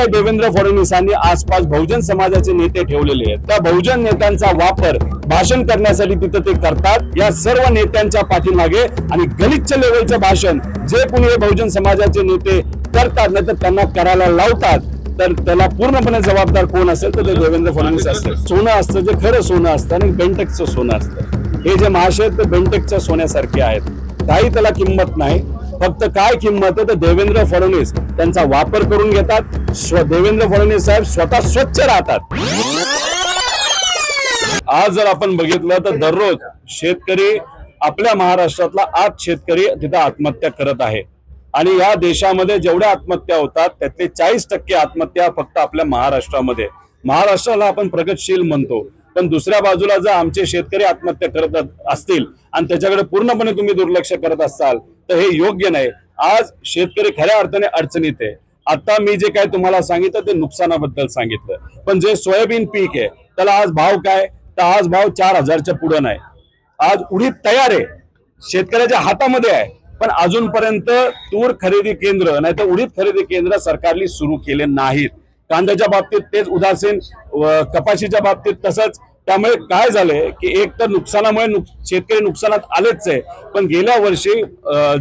काही देवेंद्र फडणवीसांनी आसपास बहुजन समाजाचे नेते ठेवलेले आहेत. त्या बहुजन नेत्यांचा वापर भाषण करण्यासाठी तिथं ते करतात. या सर्व नेत्यांच्या पाठीमागे आणि गलिच्छ लेवलचं भाषण जे कोणी हे बहुजन समाजाचे नेते करतात नाही तर त्यांना करायला लावतात तर त्याला पूर्णपणे जबाबदार कोण असेल तर ते देवेंद्र फडणवीस असतील. सोनं असतं जे खरं सोनं असतं आणि बेंटेक्सचं सोनं असतं. हे जे महाशय ते बेंटेकच्या सोन्यासारखे आहेत. काही त्याला किंमत नाही. फक्त काय किंमत आहे? तर देवेंद्र फडणवीस त्यांचा वापर करून घेतात. स्व देवेंद्र फडणवीस साहेब स्वतः स्वच्छ राहतात. आज जर आपण बघितलं तर दररोज शेतकरी आपल्या महाराष्ट्रातला आज शेतकरी तिथं आत्महत्या करत आहे. आणि या देशामध्ये जेवढ्या आत्महत्या होतात त्यातले चाळीस टक्के आत्महत्या फक्त आपल्या महाराष्ट्रामध्ये. महाराष्ट्राला आपण प्रगतशील म्हणतो. पण दुसऱ्या बाजूला जर आमचे शेतकरी आत्महत्या करत असतील आणि त्याच्याकडे पूर्णपणे तुम्ही दुर्लक्ष करत असाल तर हे योग्य नाही. आज शेतकरी खऱ्या अर्थाने अडचणीत आहे. आता मी जे काय तुम्हाला सांगितलं ते नुकसानाबद्दल सांगितलं. पण जे सोयाबीन पीक आहे त्याला आज भाव काय? तर आज भाव चार हजारच्या पुढे नाही. आज उडीद तयार आहे. शेतकऱ्याच्या हातामध्ये आहे. पण अजूनपर्यंत तूर खरेदी केंद्र नाही तर उडीद खरेदी केंद्र सरकारने सुरू केले नाहीत. कांद्याच्या बाबतीत तेच उदासीन कपाशीच्या बाबतीत तसंच त्यामुळे काय झालंय की एक तर नुकसानामुळे नुक- शेतकरी नुकसानात आलेच आहे. पण गेल्या वर्षी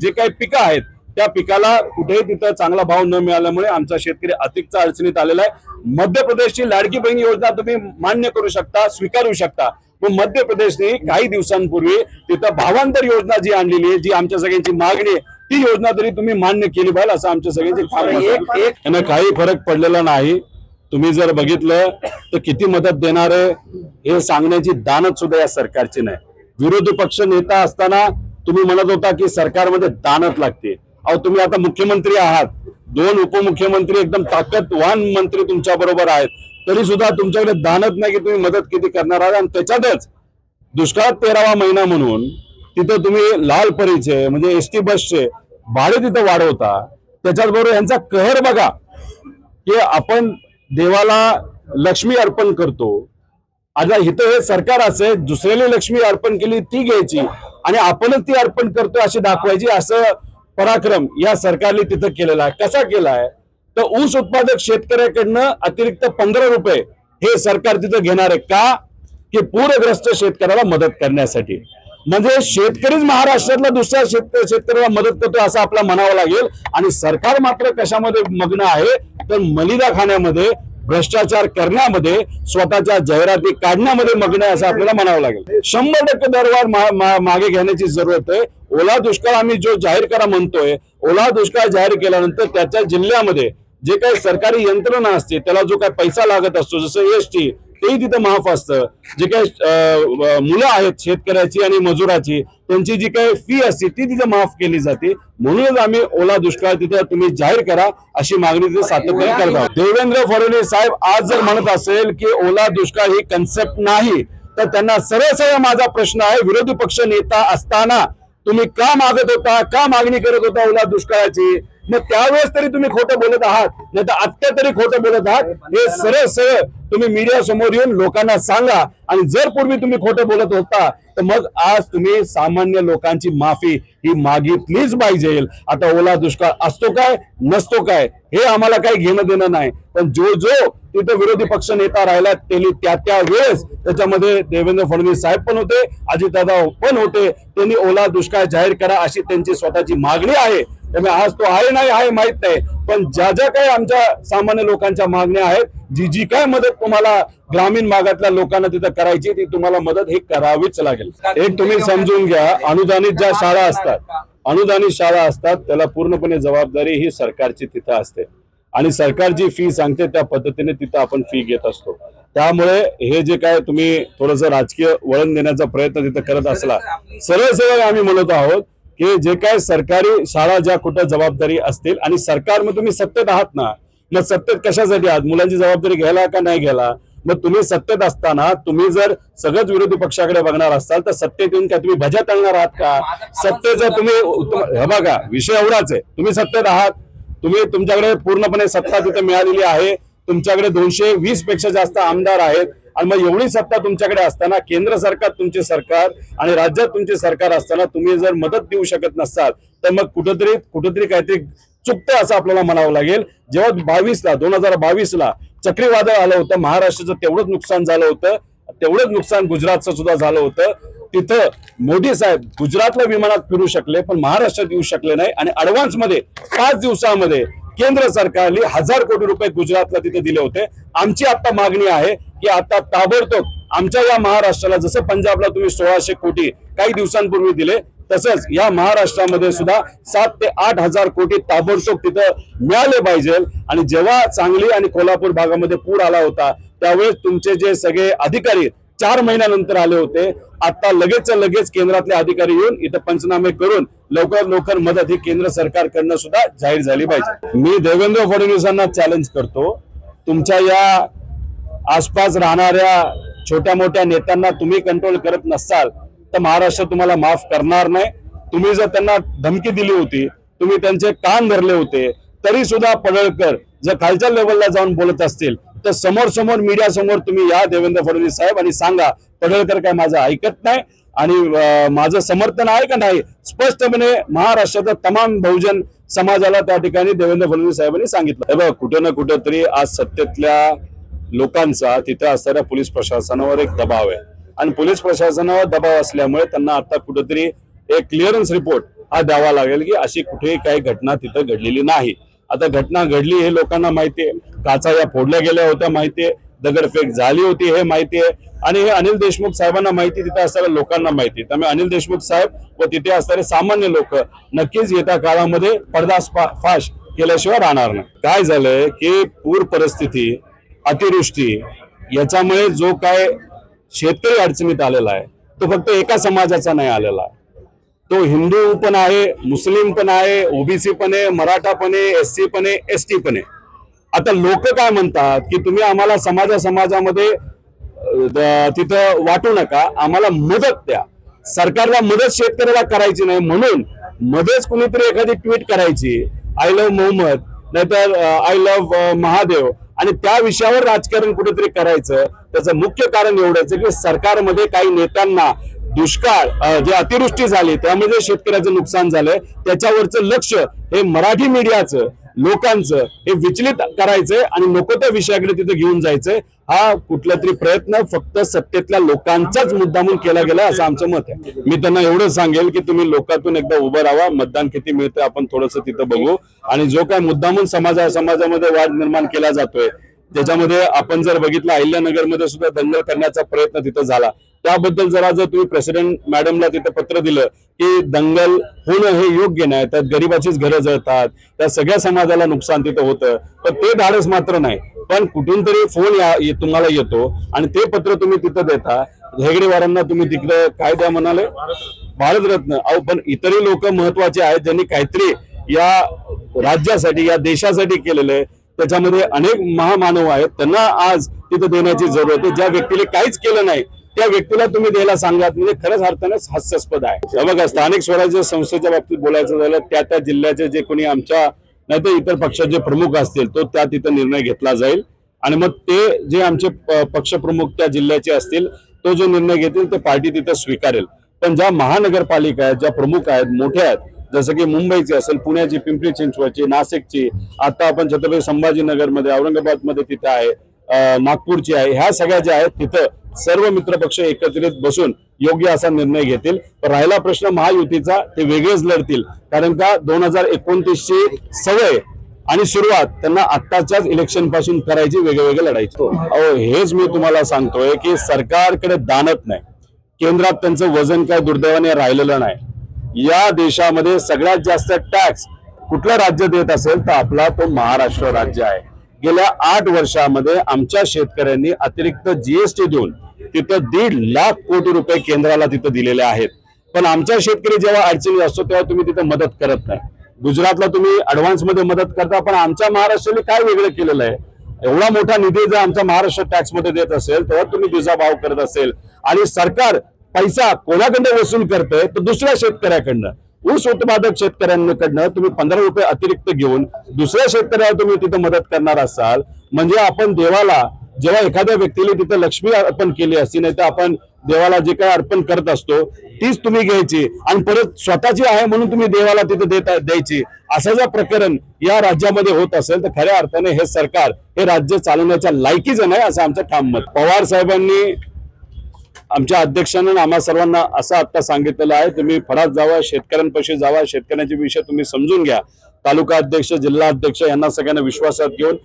जे काही पिकं आहेत त्या पिकाला कुठेही तिथं चांगला भाव न मिळाल्यामुळे आमचा शेतकरी अतिकचा अडचणीत आलेला आहे. मध्य प्रदेशची लाडकी बहीण योजना तुम्ही मान्य करू शकता स्वीकारू शकता. पण मध्य प्रदेशने काही दिवसांपूर्वी तिथं भावांतर योजना जी आणलेली आहे जी आमच्या सगळ्यांची मागणी आहे ती योजना तरी तुम्ही मान्य केली पाहिजे असं आमच्या सगळ्यांची काही फरक पडलेला नाही. तुम्ही जर बघितलं तर किती मदत देणार आहे हे सांगण्याची दानच सुद्धा या सरकारची नाही. विरोधी पक्ष नेता असताना तुम्ही म्हणत होता की सरकारमध्ये दानत लागते. अहो तुम्ही आता मुख्यमंत्री आहात. दोन उपमुख्यमंत्री एकदम ताकदवान मंत्री तुमच्या बरोबर आहेत. तरी सुद्धा तुमच्याकडे दानत नाही की तुम्ही मदत किती करणार आहात. आणि त्याच्यातच दुष्काळात तेरावा महिना म्हणून तिथं तुम्ही लाल परीचे म्हणजे एस टी बसचे भाडे तिथं वाढवता. त्याच्याचबरोबर यांचा कहर बघा की आपण देवाला लक्ष्मी अर्पण करतो. आता इथं हे सरकार असे दुसऱ्याला लक्ष्मी अर्पण केली ती घ्यायची आणि आपणच ती अर्पण करतो अशी दाखवायची असं पराक्रम या सरकारने तिथं केलेला आहे. कसा केलाय तर ऊस उत्पादक शेतकऱ्याकडनं अतिरिक्त पंधरा रुपये हे सरकार तिथं घेणार आहे. का? की पूरग्रस्त शेतकऱ्याला मदत करण्यासाठी. म्हणजे शेतकरीच महाराष्ट्रातला दुसऱ्या शेतकऱ्याला मदत करतो असं आपला म्हणावं लागेल. आणि सरकार मात्र कशामध्ये मग्न आहे? तर मलिदा खाण्यामध्ये भ्रष्टाचार करण्यामध्ये स्वतःच्या जाहिराती काढण्यामध्ये मग्न आहे असं आपल्याला म्हणावं लागेल. शंभर टक्के दरवाढ मा- मा- मागे घेण्याची जरूरत आहे. ओला दुष्काळ आम्ही जो जाहीर करा म्हणतोय ओला दुष्काळ जाहीर केल्यानंतर त्याच्या जिल्ह्यामध्ये जे काही सरकारी यंत्रणा असते त्याला जो काही पैसा लागत असतो जसं एस टी तेही तिथं माफ असतं. जे काही मुलं आहेत शेतकऱ्याची आणि मजुराची त्यांची जी काही फी असते ती तिथं माफ केली जाते. म्हणूनच आम्ही ओला दुष्काळ तिथं तुम्ही जाहीर करा अशी मागणी तिथे सातत्याने करत आहोत. देवेंद्र फडणवीस साहेब आज जर म्हणत असेल की ओला दुष्काळ ही कन्सेप्ट नाही तर त्यांना सरळ सरळ माझा प्रश्न आहे विरोधी पक्ष नेता असताना तुम्ही का मागत होता का मागणी करत होता ओला दुष्काळाची? मग त्यावेळेस तरी तुम्ही खोटं बोलत आहात नाही तर आत्ता तरी खोटं बोलत आहात. हे सरळ सरळ तुम्ही मीडिया समोर येऊन लोकांना सांगा. आणि जर पूर्वी तुम्ही खोटं बोलत होता तर मग आज तुम्ही सामान्य लोकांची माफी ही मागितलीच पाहिजे. आता ओला दुष्काळ असतो काय नसतो काय हे आम्हाला काही घेणं देणं नाही. पण जो जो तिथं विरोधी पक्ष नेता राहिला त्यांनी त्या त्या वेळेस त्याच्यामध्ये देवेंद्र फडणवीस साहेब पण होते अजितदादा पण होते त्यांनी ओला दुष्काळ जाहीर करा अशी त्यांची स्वतःची मागणी आहे. त्यामुळे आज तो आहे नाही आहे माहीत नाही. पण ज्या ज्या काही आमच्या सामान्य लोकांच्या मागण्या आहेत जी जी काय मदत तुम्हाला ग्रामीण भागातल्या लोकांना तिथं करायची ती तुम्हाला मदत ही करावीच लागेल. एक तुम्ही समजून घ्या अनुदानित ज्या शाळा असतात अनुदानित शाळा असतात त्याला पूर्णपणे जबाबदारी ही सरकारची तिथं असते. आणि सरकार जी फी सांगते त्या पद्धतीने तिथं आपण फी घेत असतो. त्यामुळे हे जे काय तुम्ही थोडस राजकीय वळण देण्याचा प्रयत्न तिथं करत असला सरळ सरळ आम्ही म्हणत आहोत की जे काय सरकारी शाळा ज्या कुठं जबाबदारी असतील आणि सरकार मग तुम्ही सत्तेत आहात ना मग सत्तेत कशासाठी आहात? मुलांची जबाबदारी घ्यायला का नाही घ्यायला? मग तुम्ही सत्तेत असताना तुम्ही जर सगळंच विरोधी पक्षाकडे बघणार असाल तर सत्तेत येऊन काय तुम्ही भजा तळणार आहात का? सत्तेचा तुम्ही तुम- हे बघा विषय एवढाच आहे. तुम्ही सत्तेत आहात तुम्ही तुमच्याकडे पूर्णपणे सत्ता तिथे मिळालेली आहे. तुमच्याकडे दोनशे वीसपेक्षा जास्त आमदार आहेत. आणि मग एवढी सत्ता तुमच्याकडे असताना केंद्र सरकार तुमचे सरकार आणि राज्यात तुमचे सरकार असताना तुम्ही जर मदत देऊ शकत नसाल तर मग कुठंतरी कुठंतरी काहीतरी चुकतं असं आपल्याला म्हणावं लागेल. जेव्हा बावीसला दोन हजार बावीसला चक्रीवादळ आलं होतं महाराष्ट्राचं तेवढंच नुकसान झालं होतं तेवढंच नुकसान गुजरातचं सुद्धा झालं होतं. तिथं मोदी साहेब गुजरातला विमानात फिरू शकले पण महाराष्ट्रात येऊ शकले नाही. आणि ऍडव्हान्समध्ये पाच दिवसामध्ये केंद्र सरकारने हजार कोटी रुपये गुजरातला तिथे दिले होते. आमची आता मागणी आहे की आता ताबडतोब आमच्या या महाराष्ट्राला जसं पंजाबला तुम्ही सोळाशे कोटी काही दिवसांपूर्वी दिले तसंच या महाराष्ट्रामध्ये सुद्धा सात ते आठ हजार कोटी ताबडतोब तिथं मिळाले पाहिजे. आणि जेव्हा सांगली आणि कोल्हापूर भागामध्ये पूर आला होता त्यावेळेस तुमचे जे सगळे अधिकारी चार महिन्यानंतर आले होते. आता लगेच लगेच केंद्रातले अधिकारी येऊन इथं पंचनामे करून लवकर लवकर मदत ही केंद्र सरकारकडनं सुद्धा जाहीर झाली पाहिजे. मी देवेंद्र फडणवीसांना चॅलेंज करतो. तुमच्या या आसपास राहणाऱ्या छोट्या मोठ्या नेत्यांना तुम्ही कंट्रोल करत नसाल तर महाराष्ट्र तुम्हाला माफ करणार नाही. तुम्ही जर त्यांना धमकी दिली होती तुम्ही त्यांचे कान धरले होते तरी सुद्धा पडळकर जर खालच्या लेवलला जाऊन बोलत असतील तर समोर समोर मीडिया समोर तुम्ही या देवेंद्र फडणवीस साहेब आणि सांगा पडळकर काय माझं ऐकत नाही आणि माझं समर्थन आहे का नाही? स्पष्टपणे महाराष्ट्राचा तमाम बहुजन समाजाला त्या ठिकाणी देवेंद्र फडणवीस साहेबांनी सांगितलं. हे बघ कुठं ना कुठं तरी आज सत्तेतल्या लोकांचा तिथे असणाऱ्या पोलीस प्रशासनावर एक दबाव आहे. आणि पोलीस प्रशासनावर दबाव असल्यामुळे त्यांना आता कुठेतरी एक क्लिअरन्स रिपोर्ट हा द्यावा लागेल की अशी कुठेही काही घटना तिथं घडलेली नाही. आता घटना घडली हे लोकांना माहिती आहे. काचा या फोडल्या गेल्या होत्या माहिती आहे. दगडफेक झाली होती हे माहिती आहे. आणि हे अनिल देशमुख साहेबांना माहिती तिथे असणाऱ्या लोकांना माहिती आहे. त्यामुळे अनिल देशमुख साहेब व तिथे असणारे सामान्य लोक नक्कीच येत्या काळामध्ये पडदास फा- फाश केल्याशिवाय राहणार नाही. काय झालंय की पूर परिस्थिती अतिवृष्टी. याच्यामुळे जो काय शेतकरी अडचणीत आलेला आहे तो फक्त एका समाजाचा नाही आलेला. आहे तो हिंदू पण आहे मुस्लिम पण आहे ओबीसी पण आहे मराठा पण आहे एस सी पण आहे एस टी पण आहे. आता लोक काय म्हणतात की तुम्ही आम्हाला समाजा समाजामध्ये तिथं वाटू नका आम्हाला मदत द्या. सरकारला मदत शेतकऱ्याला करायची नाही म्हणून मध्येच कुणीतरी एखादी ट्विट करायची आय लव्ह मोहम्मद नाहीतर आय लव्ह महादेव. आणि त्या विषयावर राजकारण कुठेतरी करायचं त्याचं मुख्य कारण एवढंच की सरकारमध्ये काही नेत्यांना दुष्काळ जे अतिवृष्टी झाली त्यामध्ये शेतकऱ्याचं नुकसान झालंय त्याच्यावरचं लक्ष हे मराठी मीडियाचं. लोकांचं हे विचलित करायचंय आणि नको त्या विषयाकडे तिथे घेऊन जायचंय. हा कुठला तरी प्रयत्न फक्त सत्तेतल्या लोकांचाच मुद्दामून केला गेला असं आमचं मत आहे. मी त्यांना एवढं सांगेल की तुम्ही लोकातून एकदा उभं राहा मतदान किती मिळतं आपण थोडस तिथं बघू. आणि जो काय मुद्दामून समाजा समाजामध्ये वाद निर्माण केला जातोय त्याच्यामध्ये आपण जर बघितलं अहिल्यानगरमध्ये सुद्धा दंगल करण्याचा प्रयत्न तिथं झाला. त्याबद्दल जरा जर तुम्ही प्रेसिडेंट मॅडमला तिथं पत्र दिलं की दंगल होणं हे योग्य नाही त्यात गरीबाचीच घरं जळतात त्या सगळ्या समाजाला नुकसान तिथं होतं पण ते धाडस मात्र नाही. पण कुठून तरी फोन या तुम्हाला येतो आणि ते पत्र तुम्ही तिथं देता. हेगडेवारांना तुम्ही तिकडं काय द्या म्हणाले? भारतरत्न. अहो पण इतरही लोक महत्त्वाचे आहेत ज्यांनी काहीतरी या राज्यासाठी या देशासाठी केलेलं आहे. त्याच्यामध्ये अनेक महामानव आहेत. त्यांना आज तिथं देण्याची जरूरत आहे ज्या व्यक्तीने काहीच केलं नाही त्या व्यक्तीला तुम्ही द्यायला सांगलात म्हणजे खरंच अर्थाने हास्यास्पद आहे. बघा स्थानिक स्वराज्य संस्थेच्या बाबतीत बोलायचं झालं त्या त्या जिल्ह्याचे जे कोणी आमच्या नाही तर इतर पक्षाचे प्रमुख असतील तो त्या तिथं निर्णय घेतला जाईल. आणि मग ते जे आमचे पक्षप्रमुख त्या जिल्ह्याचे असतील तो जो निर्णय घेतील ते पार्टी तिथं स्वीकारेल. पण ज्या महानगरपालिका आहेत ज्या प्रमुख आहेत मोठ्या आहेत जसं की मुंबईची असेल पुण्याची पिंपरी चिंचवडची नाशिकची आता आपण छत्रपती संभाजीनगरमध्ये औरंगाबादमध्ये तिथे आहे नागपूरची आहे. ह्या सगळ्या ज्या आहेत तिथं सर्व मित्रपक्ष एकत्रित बसून योग्य असा निर्णय घेतील. पण राहिला प्रश्न महायुतीचा ते वेगळेच लढतील. कारण का दोन हजार एकोणतीसची सवय आणि सुरुवात त्यांना आत्ताच्याच इलेक्शनपासून करायची वेगवेगळे लढायची अहो हेच मी तुम्हाला सांगतोय की सरकारकडे दानत नाही. केंद्रात त्यांचं वजन काय दुर्दैवाने राहिलेलं नाही. या देशामध्ये सगळ्यात जास्त टॅक्स कुठलं राज्य देत असेल तर आपला तो महाराष्ट्र राज्य आहे. गेल्या आठ वर्षामध्ये आमच्या शेतकऱ्यांनी अतिरिक्त जीएसटी देऊन तिथं दीड लाख कोटी रुपये केंद्राला तिथं दिलेले आहेत. पण आमच्या शेतकरी जेव्हा अडचणी असतो तेव्हा तुम्ही तिथं मदत करत नाही. गुजरातला तुम्ही ऍडव्हान्समध्ये मदत करता पण आमच्या महाराष्ट्राने काय वेगळं केलेलं आहे? एवढा मोठा निधी जर आमचा महाराष्ट्र टॅक्समध्ये देत असेल तेव्हा तुम्ही दुजाभाव करत असेल. आणि सरकार पैसा कोणाकडनं वसूल करतोय तर दुसऱ्या शेतकऱ्याकडनं. ऊस उत्पादक शेतकऱ्यांकडनं तुम्ही पंधरा रुपये अतिरिक्त घेऊन दुसऱ्या शेतकऱ्याला तुम्ही तिथं मदत करणार असाल. म्हणजे आपण देवाला जेव्हा एखाद्या व्यक्तीने तिथं लक्ष्मी अर्पण केली असती नाही तर आपण देवाला जे काय अर्पण करत असतो तीच तुम्ही घ्यायची. आणि परत स्वतःची आहे म्हणून तुम्ही देवाला तिथे देता द्यायची. असं जर प्रकरण या राज्यामध्ये होत असेल तर खऱ्या अर्थाने हे सरकार हे राज्य चालवण्याच्या लायकीचं नाही असं आमचं ठाम मत. पवार साहेबांनी आमच्या अध्यक्षानं आम्हा सर्वांना असं आत्ता सांगितलेलं आहे तुम्ही फडात जावा शेतकऱ्यांपाशी जावा शेतकऱ्यांचे विषय तुम्ही समजून घ्या. तालुका अध्यक्ष जिल्हा अध्यक्ष यांना सगळ्यांना विश्वासात घेऊन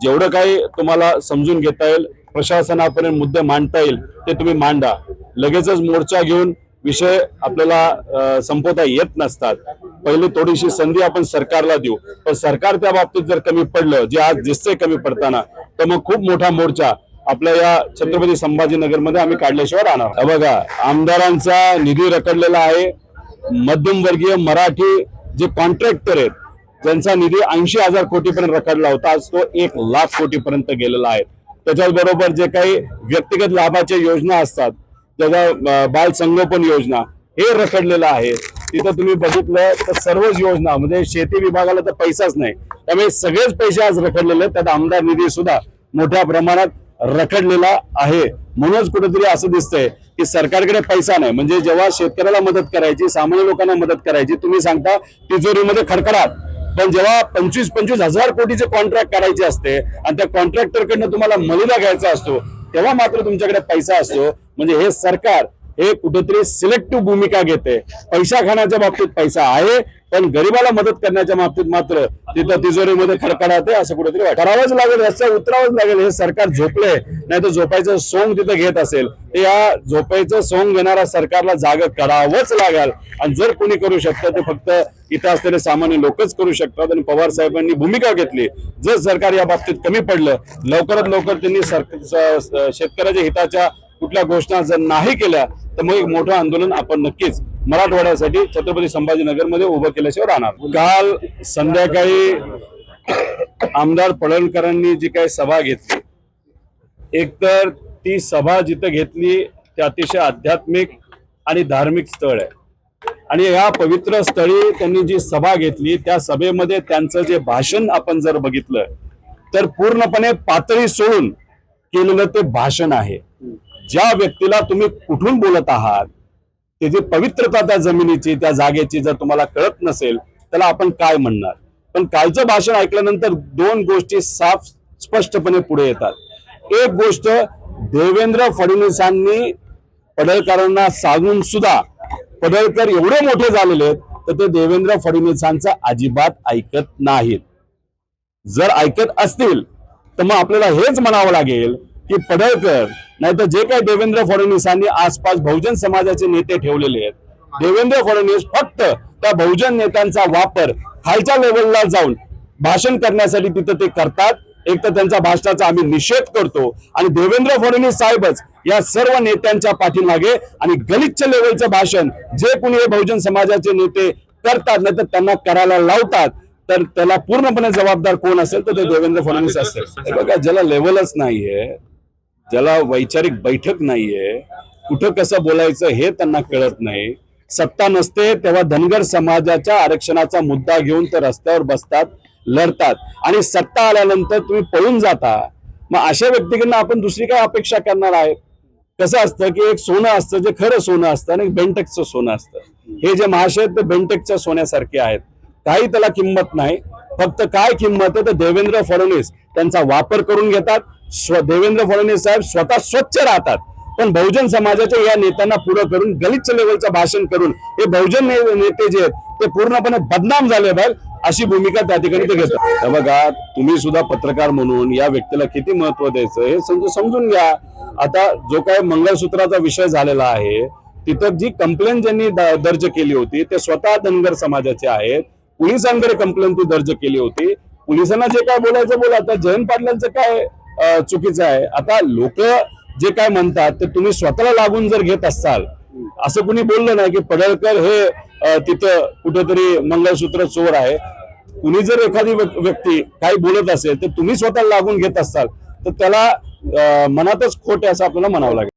जेवढं काही तुम्हाला समजून घेता येईल प्रशासनापर्यंत मुद्दे मांडता येईल ते तुम्ही मांडा. लगेचच मोर्चा घेऊन विषय आपल्याला संपवता येत नसतात. पहिले थोडीशी संधी आपण सरकारला देऊ. पण सरकार त्या बाबतीत जर कमी पडलं जे आज दिसतंय कमी पडताना तर मग खूप मोठा मोर्चा आपल्या या छत्रपती संभाजीनगरमध्ये आम्ही काढल्याशिवाय राहणार. बघा आमदारांचा निधी रखडलेला आहे. मध्यमवर्गीय मराठी जे कॉन्ट्रॅक्टर आहेत ज्यांचा निधी ऐंशी हजार कोटीपर्यंत रखडला होता. आज तो एक लाख कोटीपर्यंत गेलेला आहे. त्याच्याबरोबर जे काही व्यक्तिगत लाभाच्या योजना असतात त्याचा बाल संगोपन योजना हे रखडलेलं आहे. तिथं तुम्ही बघितलं तर सर्वच योजना म्हणजे शेती विभागाला तर पैसाच नाही. त्यामुळे सगळेच पैसे आज रखडलेले आहेत. त्यात आमदार निधी सुद्धा मोठ्या प्रमाणात रखडलेला आहे. म्हणूनच कुठेतरी असं दिसतंय की सरकारकडे पैसा नाही. म्हणजे जेव्हा शेतकऱ्याला मदत करायची सामान्य लोकांना मदत करायची तुम्ही सांगता तिजोरीमध्ये खडखडाट. पण जेव्हा पंचवीस पंचवीस हजार कोटीचे कॉन्ट्रॅक्ट करायचे असते आणि त्या कॉन्ट्रॅक्टरकडनं तुम्हाला मलिदा घ्यायचा असतो तेव्हा मात्र तुमच्याकडे पैसा असतो. म्हणजे हे सरकार हे कुठेतरी सिलेक्टिव्ह भूमिका घेते. पैसा खाण्याच्या बाबतीत पैसा आहे पण गरीबाला मदत करण्याच्या बाबतीत मात्र तिथं तिजोरीमध्ये खडखडाते असं कुठेतरी करावंच लागेल रस्त्यावर उतरावंच लागेल हे सरकार झोपले नाही तर झोपायचं सोंग तिथं घेत असेल. तर या झोपायचं सोंग घेणारा सरकारला जाग करावंच लागेल. आणि जर कोणी करू शकतं ते फक्त इथं असलेले सामान्य लोकच करू शकतात. आणि पवार साहेबांनी भूमिका घेतली. जर सरकार या बाबतीत कमी पडलं लवकरात लवकर त्यांनी सर शेतकऱ्याच्या हिताच्या कुठल्या घोषणा जर नाही केल्या तर मग एक मोठं आंदोलन आपण नक्कीच मराठवाड्यासाठी छत्रपती संभाजीनगरमध्ये उभं केल्याशिवाय राहणार. काल संध्याकाळी आमदार पडळकरांनी जी काही सभा घेतली एकतर ती सभा जिथं घेतली ते अतिशय आध्यात्मिक आणि धार्मिक स्थळ आहे. आणि या पवित्र स्थळी त्यांनी जी सभा घेतली त्या सभेमध्ये त्यांचं जे भाषण आपण जर बघितलं तर पूर्णपणे पातळी सोडून केलेलं ते भाषण आहे. ज्या व्यक्तीला तुम्ही कुठून बोलत आहात त्याची पवित्रता त्या जमिनीची त्या जागेची जर तुम्हाला कळत नसेल त्याला आपण काय म्हणणार? पण कालचं भाषण ऐकल्यानंतर दोन गोष्टी साफ स्पष्टपणे पुढे येतात. एक गोष्ट देवेंद्र फडणवीसांनी पडळकरांना सांगून सुद्धा पडळकर एवढे मोठे झालेले आहेत तर ते देवेंद्र फडणवीसांचं अजिबात ऐकत नाहीत. जर ऐकत असतील तर मग आपल्याला हेच म्हणावं लागेल की पडळकर नाहीतर जे काही देवेंद्र फडणवीसांनी आसपास बहुजन समाजाचे नेते ठेवलेले आहेत देवेंद्र फडणवीस फक्त त्या बहुजन नेत्यांचा वापर खालच्या लेवलला जाऊन भाषण करण्यासाठी तिथं ते करतात. एक तर त्यांच्या भाषणाचा आम्ही निषेध करतो आणि देवेंद्र फडणवीस साहेबच या सर्व नेत्यांच्या पाठीमागे आणि गलिच्छ लेवलचं भाषण जे कोणी हे बहुजन समाजाचे नेते करतात नाही तर त्यांना करायला लावतात तर त्याला पूर्णपणे जबाबदार कोण असेल तर ते देवेंद्र फडणवीस असेल बघा ज्याला लेवलच नाहीये ज्याला वैचारिक बैठक नाहीये कुठं कसं बोलायचं हे त्यांना कळत नाही. सत्ता नसते तेव्हा धनगर समाजाच्या आरक्षणाचा मुद्दा घेऊन ते रस्त्यावर बसतात लढतात. आणि सत्ता आल्यानंतर तुम्ही पळून जाता. मग अशा व्यक्तीकडनं आपण दुसरी काय अपेक्षा करणार आहे? कसं असतं की एक सोनं असतं जे खरं सोनं असतं आणि बेंटेकचं सोनं असतं. हे जे महाशय आहेत ते बेंटेकच्या सोन्यासारखे आहेत. काही त्याला किंमत नाही. फक्त काय किंमत आहे तर देवेंद्र फडणवीस त्यांचा वापर करून घेतात. स्व देवेंद्र फडणवीस साहेब स्वतः स्वच्छ राहतात. पण बहुजन समाजाच्या या नेत्यांना पुढं करून गलिच्छ लेवलचं भाषण करून हे बहुजन ने- नेते जे आहेत ते पूर्णपणे बदनाम झाले बाहेर अशी भूमिका त्या ठिकाणी ते घेतात. बघा तुम्ही सुद्धा पत्रकार म्हणून या व्यक्तीला किती महत्त्व द्यायचं हे समजून समजून घ्या. आता जो काय मंगळसूत्राचा विषय झालेला आहे तिथं जी कंप्लेंट ज्यांनी दर्ज केली होती ते स्वतः धनगर समाजाचे आहेत. पोलिसांकडे कंप्लेंट ती दर्ज केली होती. पोलिसांना जे काय बोलायचं बोला. आता जयंत पाटलांचं काय चुकीचं आहे. आता लोक जे काय म्हणतात ते तुम्ही स्वतःला लागून जर घेत असाल असं कुणी बोललं नाही की पडळकर हे तिथं कुठेतरी मंगळसूत्र चोर आहे. कुणी जर एखादी व्यक्ती काही बोलत असेल तर तुम्ही स्वतः लागून घेत असाल तर त्याला मनातच खोट आहे असं आपल्याला म्हणावं लागेल.